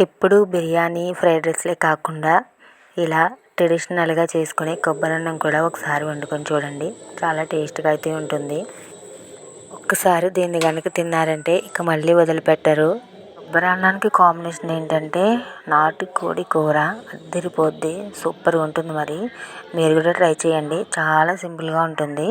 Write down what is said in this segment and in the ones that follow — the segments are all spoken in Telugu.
ఇప్పుడు బిర్యానీ ఫ్రైడ్ రైస్లే కాకుండా ఇలా ట్రెడిషనల్గా చేసుకునే కొబ్బరి అన్నం కూడా ఒకసారి వండుకొని చూడండి. చాలా టేస్ట్గా అయితే ఉంటుంది. ఒక్కసారి దీన్ని కనుక తిన్నారంటే ఇక మళ్ళీ వదిలిపెట్టరు. కొబ్బరి అన్నానికి కాంబినేషన్ ఏంటంటే నాటు కోడి కూర అద్దరిపోద్ది. సూపర్గా ఉంటుంది మరి. మీరు కూడా ట్రై చేయండి. చాలా సింపుల్గా ఉంటుంది.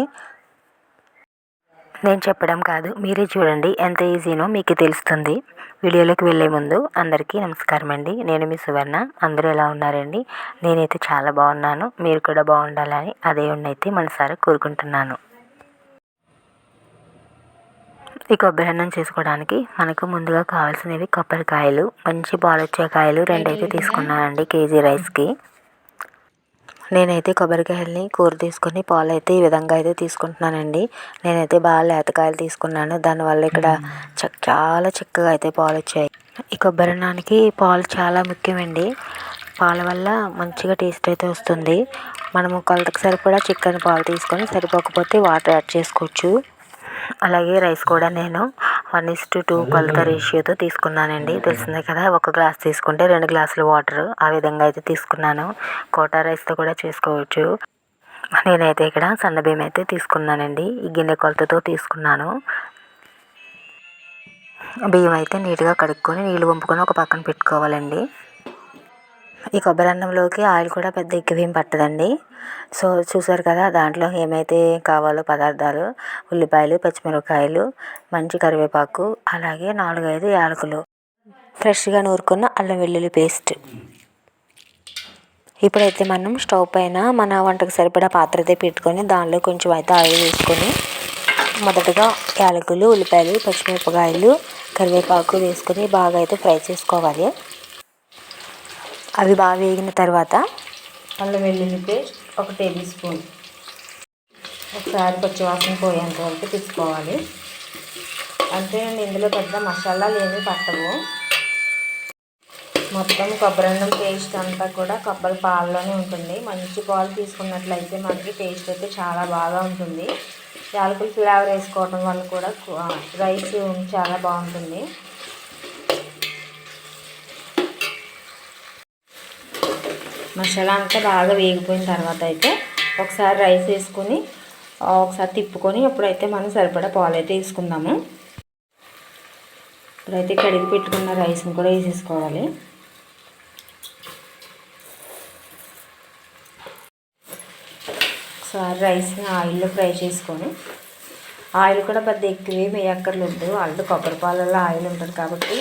నేను చెప్పడం కాదు మీరే చూడండి ఎంత ఈజీనో మీకు తెలుస్తుంది. వీడియోలోకి వెళ్ళే ముందు అందరికీ నమస్కారం అండి. నేను మీ సువర్ణ. అందరూ ఎలా ఉన్నారండి? నేనైతే చాలా బాగున్నాను. మీరు కూడా బాగుండాలని అదే ఉన్నైతే మనసారా కోరుకుంటున్నాను. ఈ కొబ్బరి అన్నం చేసుకోవడానికి మనకు ముందుగా కావాల్సినవి కొబ్బరికాయలు మంచి పాలొచ్చే కాయలు రెండైతే తీసుకున్నానండి కేజీ రైస్కి. నేనైతే కొబ్బరికాయలని కూర తీసుకొని పాలు అయితే ఈ విధంగా అయితే తీసుకుంటున్నానండి. నేనైతే బాగా లేతకాయలు తీసుకున్నాను. దానివల్ల ఇక్కడ చాలా చిక్కగా అయితే పాలు వచ్చాయి ఈ కొబ్బరి అన్నానికి పాలు చాలా ముఖ్యమండి. పాల వల్ల మంచిగా టేస్ట్ అయితే వస్తుంది. మనము కొలతకు సరిపడా చికెన్ పాలు తీసుకొని సరిపోకపోతే వాటర్ యాడ్ చేసుకోవచ్చు. అలాగే రైస్ కూడా నేను వన్ ఇస్ టు టూ కొలత రేషియోతో తీసుకున్నానండి. తెలిసిందే కదా ఒక గ్లాస్ తీసుకుంటే రెండు గ్లాసులు వాటర్. ఆ విధంగా అయితే తీసుకున్నాను. కోటా రైస్తో కూడా చేసుకోవచ్చు. నేనైతే ఇక్కడ సన్న బియ్యం అయితే తీసుకున్నానండి. ఈ గిన్నె కొలతతో తీసుకున్నాను. బియ్యం అయితే నీట్గా కడుక్కొని నీళ్ళు వంపుకొని ఒక పక్కన పెట్టుకోవాలండి. ఈ కొబ్బరి అన్నంలోకి ఆయిల్ కూడా పెద్ద ఎక్కువేం పట్టదండి. సో చూసారు కదా దాంట్లో ఏమైతే కావాలో పదార్థాలు ఉల్లిపాయలు పచ్చిమిరపకాయలు మంచి కరివేపాకు అలాగే నాలుగైదు యాలకులు. ఫ్రెష్గా నూరుకున్న అల్లం వెల్లుల్లి పేస్ట్. ఇప్పుడైతే మనం స్టవ్ పైన మన వంటకు సరిపడా పాత్ర అయితే పెట్టుకొని దానిలో కొంచెం అయితే ఆయిల్ వేసుకొని మొదటగా యాలకులు ఉల్లిపాయలు పచ్చిమిరపకాయలు కరివేపాకు వేసుకొని బాగా అయితే ఫ్రై చేసుకోవాలి. అవి బాగా వేగిన తర్వాత అల్లం వెల్లుల్లి పేస్ట్ ఒక టేబుల్ స్పూన్. ఒకసారి పచ్చివాసన పోయేంత వరకు తీసుకోవాలి. అంటే ఇందులో పెద్ద మసాలాలు ఏమీ పట్టవు. మొత్తం కొబ్బరి అన్నం పేస్ట్ అంతా కూడా కొబ్బరి పాలలోనే ఉంటుంది. మంచి పాలు తీసుకున్నట్లయితే మనకి టేస్ట్ అయితే చాలా బాగా ఉంటుంది. యాలకుల ఫ్లేవర్ వేసుకోవడం వల్ల కూడా రైస్ చాలా బాగుంటుంది. మసాలా అంతా బాగా వేగిపోయిన తర్వాత అయితే ఒకసారి రైస్ వేసుకొని ఒకసారి తిప్పుకొని అప్పుడైతే మనం సరిపడా పాలు అయితే వేసుకుందాము. ఇప్పుడైతే కడిగి పెట్టుకున్న రైస్ని కూడా వేసేసుకోవాలి. ఒకసారి రైస్ని ఆయిల్లో ఫ్రై చేసుకొని ఆయిల్ కూడా పెద్ద ఎక్కువ వేయక్కర్లేదు. ఆల్రెడీ కొబ్బరి పాలలో ఆయిల్ ఉంటుంది కాబట్టి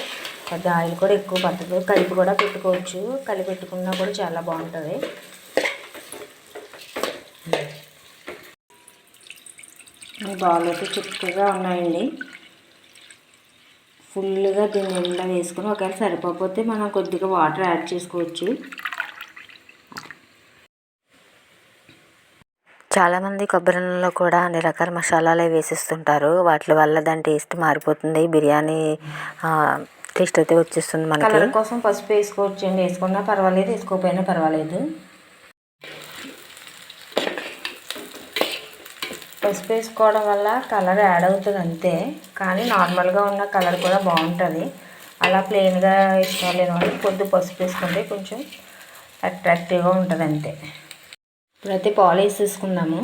పెద్ద ఆయిల్ కూడా ఎక్కువ పట్టదు కలిపి కూడా పెట్టుకోవచ్చు. కలిపి పెట్టుకున్నా కూడా చాలా బాగుంటుంది. బాల్ అయితే చిక్కగా ఉన్నాయండి. ఫుల్గా దీన్ని నిండా వేసుకొని ఒకవేళ సరిపోతే మనం కొద్దిగా వాటర్ యాడ్ చేసుకోవచ్చు. చాలామంది కొబ్బరి నూనెలో కూడా అన్ని రకాల మసాలాలు వేసిస్తుంటారు. వాటి వల్ల దాని టేస్ట్ మారిపోతుంది. బిర్యానీ టేస్ట్ అయితే వచ్చేస్తుంది మనకి. కలర్ కోసం పసుపు వేసుకోవచ్చు అండి వేసుకున్నా పర్వాలేదు వేసుకోకపోయినా పర్వాలేదు. పసుపు వేసుకోవడం వల్ల కలర్ యాడ్ అవుతుంది అంతే. కానీ నార్మల్గా ఉన్న కలర్ కూడా బాగుంటుంది. అలా ప్లెయిన్గా ఇష్టం లేని వాళ్ళు కొద్ది పసుపు వేసుకుంటే కొంచెం అట్రాక్టివ్గా ఉంటుంది అంతే. ఇప్పుడైతే పాలు వేసేసుకున్నాము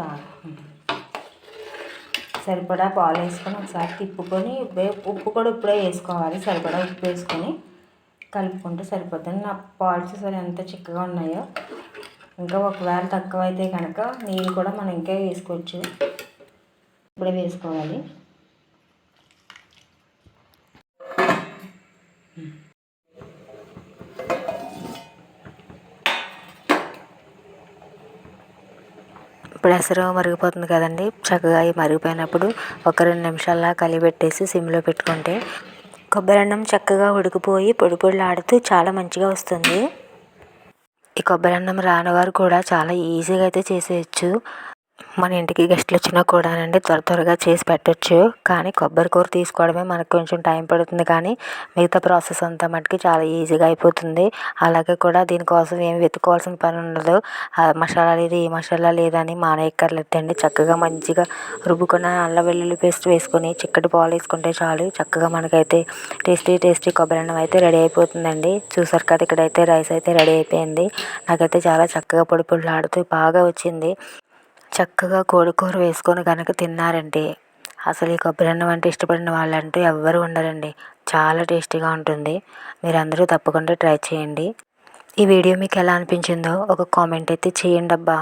బాగా సరిపడా పాలు వేసుకొని ఒకసారి తిప్పుకొని ఉప్పు కూడా ఇప్పుడే వేసుకోవాలి. సరిపడా ఉప్పు వేసుకొని కలుపుకుంటే సరిపోతుంది. నా పాల్స్ చూసారు ఎంత చిక్కగా ఉన్నాయో. ఇంకా ఒకవేళ తక్కువ అయితే కనుక నీళ్ళు కూడా మనం ఇంకా వేసుకోవచ్చు. ఇప్పుడే వేసుకోవాలి. ఇప్పుడు ఎసరు మరిగిపోతుంది కదండి. చక్కగా మరిగిపోయినప్పుడు ఒక రెండు నిమిషాల కలిపెట్టేసి సిమ్లో పెట్టుకుంటే కొబ్బరి అన్నం చక్కగా ఉడికిపోయి పొడి పొడిలాడుతూ చాలా మంచిగా వస్తుంది. ఈ కొబ్బరి అన్నం రానివారు కూడా చాలా ఈజీగా అయితే చేసేయచ్చు. మన ఇంటికి గెస్ట్లు వచ్చినా కూడానండి త్వర త్వరగా చేసి పెట్టచ్చు. కానీ కొబ్బరి కూర తీసుకోవడమే మనకు కొంచెం టైం పడుతుంది. కానీ మిగతా ప్రాసెస్ అంతా మటుకి చాలా ఈజీగా అయిపోతుంది. అలాగే కూడా దీనికోసం ఏమి వెతుక్కోవాల్సిన పని ఉండదు. ఆ మసాలా లేదు ఏ మసాలా లేదని మానేయక్కర్లేదండి. చక్కగా మంచిగా రుబ్బుకున్న అల్లం వెల్లుల్లి పేస్ట్ వేసుకొని చిక్కటి పాలు వేసుకుంటే చాలు. చక్కగా మనకైతే టేస్టీ టేస్టీ కొబ్బరి అన్నం అయితే రెడీ అయిపోతుందండి. చూసారు కదా ఇక్కడైతే రైస్ అయితే రెడీ అయిపోయింది. నాకైతే చాలా చక్కగా పొడి పొడిలాడుతూ బాగా వచ్చింది. చక్కగా కోడికూర వేసుకొని కనుక తిన్నారంటే అసలు ఈ కొబ్బరి అన్నం అంటే ఇష్టపడిన వాళ్ళంటూ ఎవ్వరు ఉండరండి. చాలా టేస్టీగా ఉంటుంది. మీరందరూ తప్పకుండా ట్రై చేయండి. ఈ వీడియో మీకు ఎలా అనిపించిందో ఒక కామెంట్ అయితే చేయండి అబ్బా